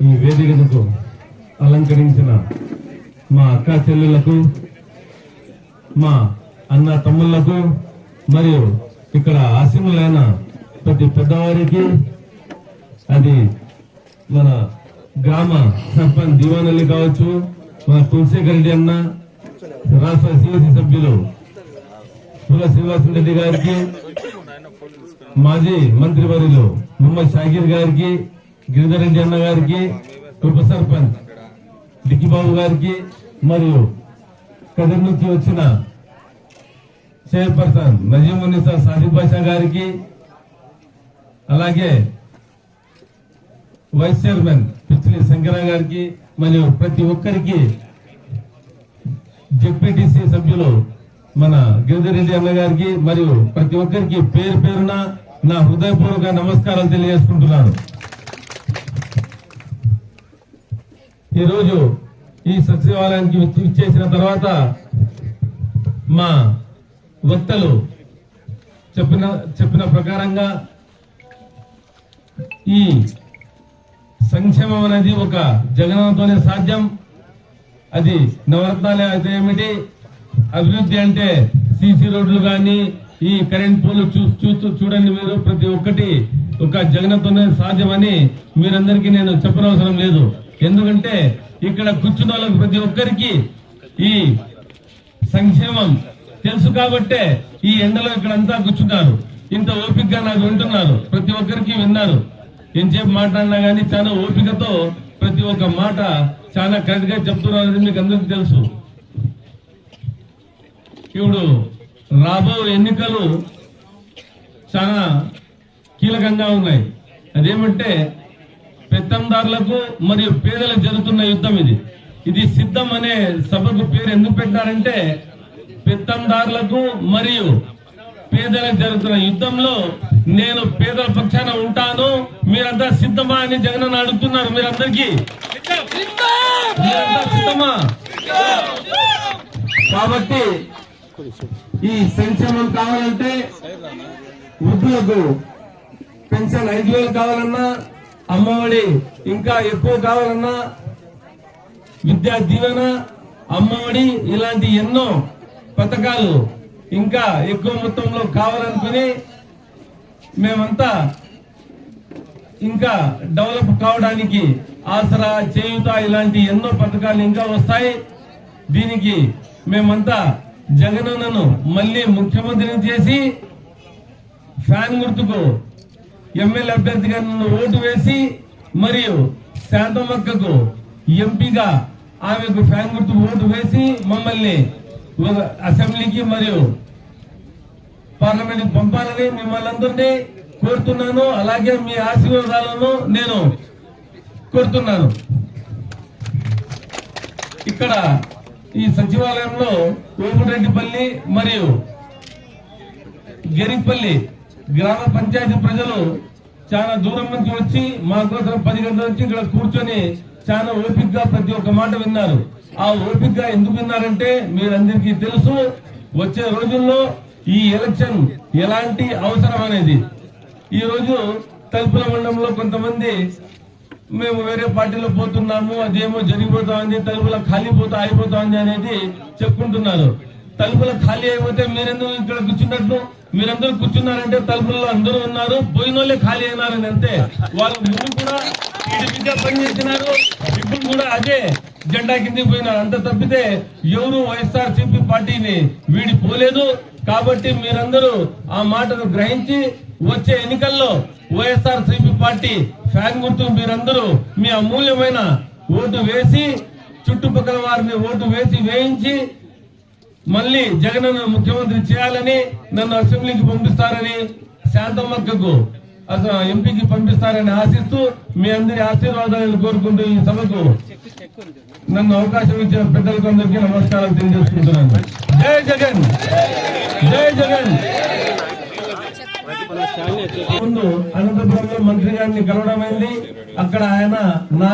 ఈ వేదికను అలంకరించిన మా అక్క చెల్లెళ్ళకు మా అన్న తమ్ముళ్ళకు మరియు ఇక్కడ ఆశీనులైన ప్రతి పెద్దవారికి అది మన గ్రామ సర్పంచ్ దీవానల్లి కావచ్చు మన తులశేఖర్ రెడ్డి అన్న రాష్ట్ర సిఎసి సభ్యులు పుల శ్రీనివాస రెడ్డి గారికి మాజీ మంత్రివర్యులు ముమ్మద్ షాకీర్ గారికి గిరిధర్ రెడ్డి అన్న గారికి ఉప సర్పంచ్ దిక్కిబాబు గారికి మరియు కదిరి నుంచి వచ్చిన చైర్పర్సన్ నజీమున్నిసా సాదిక్ బాషా గారికి అలాగే వైస్ చైర్మన్ పిచ్చిలి శంకర గారికి మరియు ప్రతి ఒక్కరికి జెడ్పీటీసీ సభ్యులు మన గిరిధరెడ్డి అన్న గారికి మరియు ప్రతి ఒక్కరికి పేరు పేరున నా హృదయపూర్వక నమస్కారాలు తెలియజేసుకుంటున్నాను. ఈరోజు ఈ సచివాలయానికి ఇచ్చేసిన తర్వాత మా వక్తలు చెప్పిన చెప్పిన ప్రకారంగా ఈ సంక్షేమం అనేది ఒక జగనంతోనే సాధ్యం. అది నవరత్నాలు అయితే ఏమిటి? అభివృద్ధి అంటే సీసీ రోడ్లు కానీ ఈ కరెంట్ పోలు చూ చూస్తూ చూడండి మీరు. ప్రతి ఒక్కటి ఒక జగనతోనే సాధ్యమని మీరందరికీ నేను చెప్పనవసరం లేదు. ఎందుకంటే ఇక్కడ కూర్చున్న వాళ్ళకి ప్రతి ఒక్కరికి ఈ సంక్షేమం తెలుసు కాబట్టే ఈ ఎండలో ఇక్కడ అంతా కూర్చున్నారు. ఇంత ఓపికగా నాకు వింటున్నారు. ప్రతి ఒక్కరికి విన్నారు. ఎంతసేపు మాట్లాడినా గానీ చాలా ఓపికతో ప్రతి ఒక్క మాట చాలా కరెక్ట్గా చెప్తున్నారు మీకు అందరికి తెలుసు. ఇప్పుడు రాబో ఎన్నికలు చాలా కీలకంగా ఉన్నాయి. అదేమంటే పెత్తందారులకు మరియు పేదలకు జరుగుతున్న యుద్ధం ఇది. ఇది సిద్ధం అనే సభకు పేరు ఎందుకు పెట్టారంటే పెత్తందారులకు మరియు పేదలకు జరుగుతున్న యుద్ధంలో నేను పేదల పక్షాన ఉంటాను. మీరంతా సిద్ధమా అని జగన్ అడుగుతున్నారు మీరందరికీ. మీరంతా సిద్ధమా? కాబట్టి ఈ సంక్షేమం కావాలంటే వృద్ధులకు పెన్షన్ ఐదు వేలు కావాలన్నా అమ్మఒడి ఇంకా ఎక్కువ కావాలన్నా విద్యా దీవెన అమ్మఒడి ఇలాంటి ఎన్నో పథకాలు ఇంకా ఎక్కువ మొత్తంలో కావాలనుకుని మేమంతా ఇంకా డెవలప్ కావడానికి ఆసరా చేయుత ఇలాంటి ఎన్నో పథకాలు ఇంకా వస్తాయి. దీనికి మేమంతా జగనన్నను మళ్ళీ ముఖ్యమంత్రిని చేసి ఫ్యాన్ గుర్తుకు ఎమ్మెల్యే అభ్యర్థిగా నన్ను ఓటు వేసి మరియు శాంతమక్కకు ఎంపీగా ఆమెకు ఫ్యాన్ గుర్తు ఓటు వేసి మమ్మల్ని ఒక అసెంబ్లీకి మరియు పార్లమెంట్ పంపాలని మిమ్మల్ని అందరినీ కోరుతున్నాను. అలాగే మీ ఆశీర్వాదాలను నేను కోరుతున్నాను. ఇక్కడ ఈ సచివాలయంలో ఓపురెడ్డిపల్లి మరియు గెరిపల్లి గ్రామ పంచాయతీ ప్రజలు చాలా దూరం నుంచి వచ్చి మా కోసం పది గంటల నుంచి ఇక్కడ కూర్చొని చాలా ఓపికగా ప్రతి ఒక్క మాట విన్నారు. ఆ ఓపికగా ఎందుకు విన్నారంటే మీరందరికీ తెలుసు వచ్చే రోజుల్లో ఈ ఎలక్షన్ ఎలాంటి అవసరం అనేది. ఈ రోజు తలుపుల మండలంలో కొంతమంది మేము వేరే పార్టీలో పోతున్నాము అదేమో జరిగిపోతా ఉంది తలుపుల ఖాళీ పోతా అయిపోతా ఉంది అనేది చెప్పుకుంటున్నారు. తలుపులు ఖాళీ అయిపోతే మీరెందుకు ఇక్కడ కూర్చున్నట్లు? మీరందరూ కూర్చున్నారంటే తలుపుల్లో అందరూ ఉన్నారు పోయిన వాళ్ళే ఖాళీ అయినారని అంతే. వాళ్ళు ముందు కూడా టీడీపీగా పనిచేసినారు ఇప్పుడు కూడా అదే జెండా కిందకి పోయినారు. అంత తప్పితే ఎవరు వైఎస్ఆర్ సిపి పార్టీని వీడి పోలేదు కాబట్టి మీరందరూ ఆ మాటను గ్రహించి వచ్చే ఎన్నికల్లో వైఎస్ఆర్ సిపి పార్టీ ఫ్యాన్ గుర్తు మీరందరూ మీ అమూల్యమైన ఓటు వేసి చుట్టుపక్కల వారిని ఓటు వేసి వేయించి మళ్ళీ జగన్ ముఖ్యమంత్రి చేయాలని నన్ను అసెంబ్లీకి పంపిస్తారని శాంతమ్మక్కకు అసలు ఎంపీకి పంపిస్తారని ఆశిస్తూ మీ అందరి ఆశీర్వాదాలను కోరుకుంటూ ఈ సభకు నన్ను అవకాశం ఇచ్చిన పెద్దలకు అందరికీ నమస్కారం తెలియజేసుకుంటున్నాను. జై జగన్! జై జగన్! ముందు అనంతపురంలో మంత్రి గారిని కలవడం అయింది అక్కడ ఆయన నా